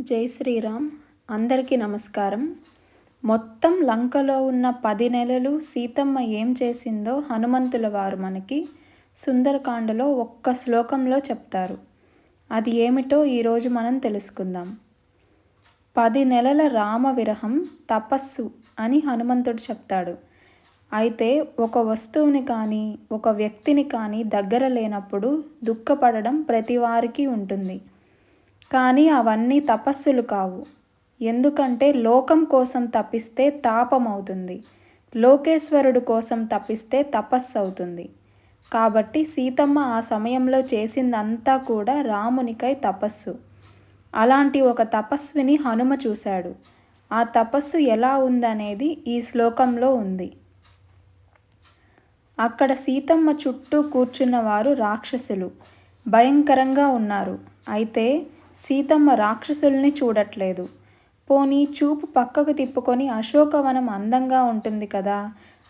జై శ్రీరామ్. అందరికీ నమస్కారం. మొత్తం లంకలో ఉన్న పది నెలలు సీతమ్మ ఏం చేసిందో హనుమంతుల వారు మనకి సుందరకాండలో ఒక్క శ్లోకంలో చెప్తారు. అది ఏమిటో ఈరోజు మనం తెలుసుకుందాం. పది నెలల రామ విరహం తపస్సు అని హనుమంతుడు చెప్తాడు. అయితే ఒక వస్తువుని కానీ ఒక వ్యక్తిని కానీ దగ్గర లేనప్పుడు దుఃఖపడడం ప్రతి వారికి ఉంటుంది. కానీ అవన్నీ తపస్సులు కావు. ఎందుకంటే లోకం కోసం తప్పిస్తే తాపం అవుతుంది లోకేశ్వరుడు కోసం తప్పిస్తే తపస్సు అవుతుంది కాబట్టి సీతమ్మ ఆ సమయంలో చేసిందంతా కూడా రామునికై తపస్సు. అలాంటి ఒక తపస్విని హనుమ చూశాడు. ఆ తపస్సు ఎలా ఉందనేది ఈ శ్లోకంలో ఉంది. అక్కడ సీతమ్మ చుట్టూ కూర్చున్న వారు రాక్షసులు. భయంకరంగా ఉన్నారు. అయితే సీతమ్మ రాక్షసుల్ని చూడట్లేదు. పోనీ చూపు పక్కకు తిప్పుకొని అశోకవనం అందంగా ఉంటుంది కదా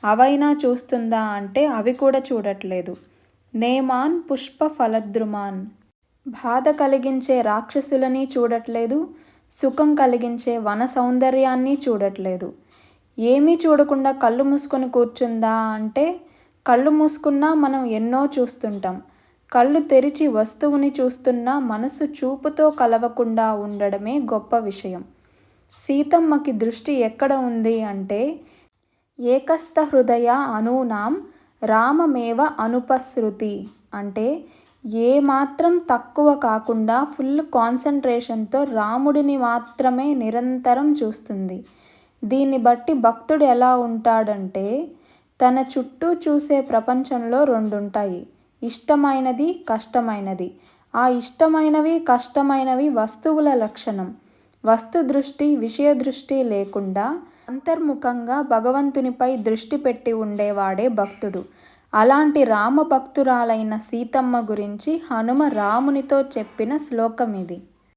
అవైనా చూస్తుందా అంటే అవి కూడా చూడట్లేదు. నేమాన్ పుష్ప ఫలద్రుమాన్ బాధ కలిగించే రాక్షసులని చూడట్లేదు సుఖం కలిగించే వన సౌందర్యాన్ని చూడట్లేదు. ఏమీ చూడకుండా కళ్ళు మూసుకొని కూర్చుందా అంటే కళ్ళు మూసుకున్నా మనం ఎన్నో చూస్తుంటాం. కళ్ళు తెరిచి వస్తువుని చూస్తున్నా మనసు చూపుతో కలవకుండా ఉండడమే గొప్ప విషయం. సీతమ్మకి దృష్టి ఎక్కడ ఉంది అంటే ఏకస్థ హృదయ అనూనాం రామమేవ అనుపశృతి అంటే ఏ మాత్రం తక్కువ కాకుండా ఫుల్ కాన్సన్ట్రేషన్తో రాముడిని మాత్రమే నిరంతరం చూస్తుంది. దీన్ని బట్టి భక్తుడు ఎలా ఉంటాడంటే తన చుట్టూ చూసే ప్రపంచంలో రెండుంటాయి. ఇష్టమైనది కష్టమైనది. ఆ ఇష్టమైనవి కష్టమైనవి వస్తువుల లక్షణం. వస్తు దృష్టి విషయ దృష్టి లేకుండా అంతర్ముఖంగా భగవంతునిపై దృష్టి పెట్టి ఉండేవాడే భక్తుడు. అలాంటి రామ భక్తురాలైన సీతమ్మ గురించి హనుమ రామునితో చెప్పిన శ్లోకం ఇది.